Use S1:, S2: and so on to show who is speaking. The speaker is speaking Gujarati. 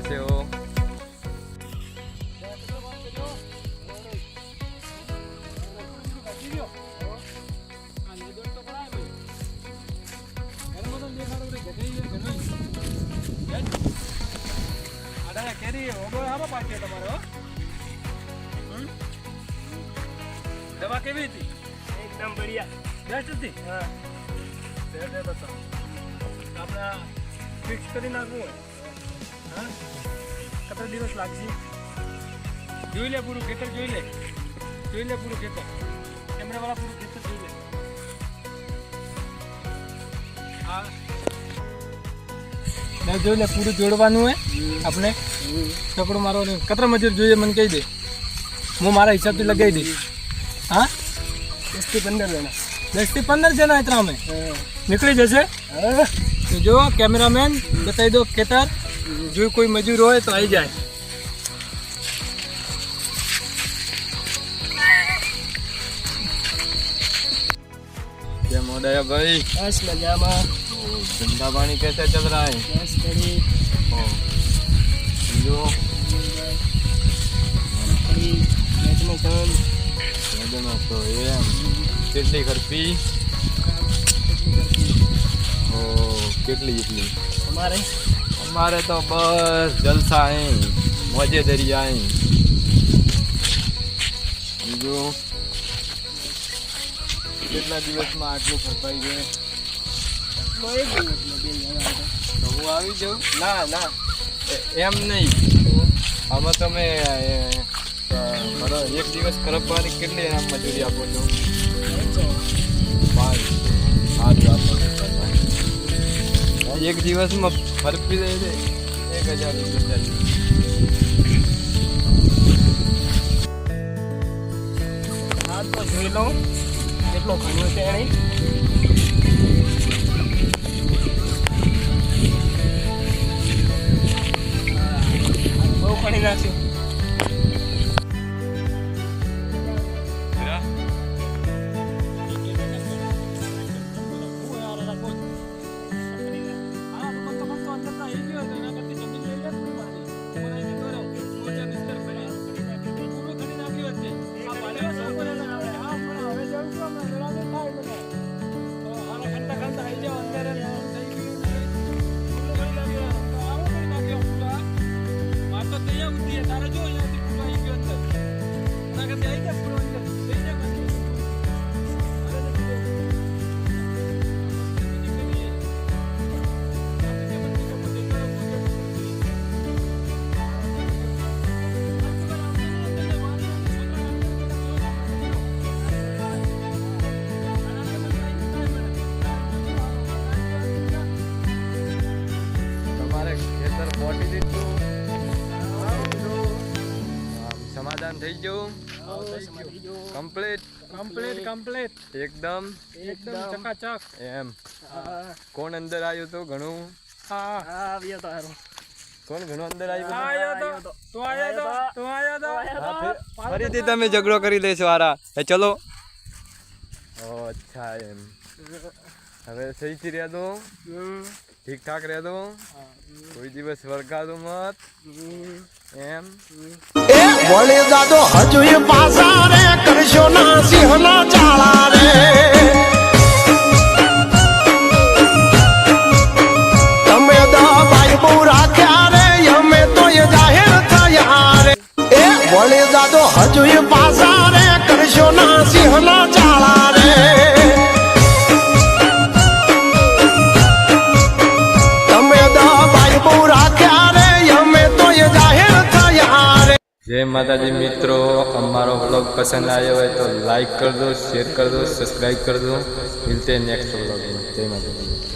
S1: 계세요.
S2: દવા કેવી હતી?
S3: એકદમ બઢિયા.
S2: બેસ્ટ હતી?
S3: હા.
S2: આપણે ફિક્સ કરી નાખવું હોય. હા? કેટલા દિવસ લાગશે? જોઈ લે પૂરું ખેતર જોઈ લે. જોઈ લે પૂરું ખેતર. કેમેરાવાળા પૂરું ખેતર જોઈ લે. હા. ને જોઈ લે પૂરું જોડવાનું હોય આપણે ચકડું મારો કતરો મજૂર જોઈએ મને કહી દે. હું મારા હિસાબથી લગાવી દઈશ. હા?
S3: દસથી પંદર જણા.
S2: દસથી પંદર જણા એટલા અમે? નીકળી જશે? જો કેમેરામેન બતાવી દો ખેતર. જો કોઈ મજૂર હોય તો આવી જાય.
S1: કેમ દયા ભાઈ?
S3: બસ મજામાં.
S1: ધંધા પાણી કેસે ચલ રહા હે?
S3: બસ
S1: બડી બીજો કેટલી ખર્ચી? કેટલી એટલી
S3: તમારે?
S1: અમારે તો બસ જલસા હે મોજે દરિયા હે બીજું કેટલા દિવસમાં આટલું ફસાઈ ગયું
S3: કોઈ દિવસમાં બે જણા હતા
S1: તો હું આવી જાઉં ના ના એ- એમ નહીં આમાં તમે એ, અ, મારો એક દિવસ ખરાબવાની કેટલી આમ મજૂરી આપો છો પાંચ સારું આપો છો. એક દિવસમાં ફરપી દે છે એક હજાર રૂપિયા
S3: તો જોઈ લઉં કેટલો ઘણો છે એણે બહુ ખણી નાખ્યું.
S2: તારે જો અહીંયાથી પૂરો આવી ગયો અંદર એના કરતા આવી જા પૂરો અંદર લઈ જા પછી. અરે નથી જવું.
S1: તમારે સમાધાન થઈ ગયું. કમ્પ્લીટ
S2: કમ્પ્લીટ કમ્પ્લીટ
S1: એકદમ?
S2: એકદમ ચકાચક.
S1: એમ. કોણ અંદર આવ્યું તો ઘણું?
S2: હા.
S3: આવ્યો તો હારો.
S1: કોણ ઘણું અંદર આવ્યું?
S2: આયો તો. તું. આવ્યો તો. તું. આવ્યો તો.
S1: ફરીથી તમે ઝઘડો કરી દેશો આરા એ ચલો. ઓ અચ્છા એમ. હવે સહી થી રહ્યા દો
S3: હમ
S1: ઠીક ઠાક રહ્યા દો કોઈ દિવસ વળગાદો મત
S3: હમ
S1: એમ
S4: એ વળે દાદો હજુ પાસા રે કરશો ના સિંહના ચાળા રે તમે દબાઈ બહુ રાખ્યા રે અમે તો એ જાહેર થયા રે એ વળે દાદો હજુ
S1: જય માતાજી મિત્રો, અમારો બ્લોગ પસંદ આવ્યો હોય તો લાઇક કરી દો શેર કરી દો સબસ્ક્રાઈબ કરી દો મિલતે નેક્સ્ટ બ્લોગમાં જય માતાજી.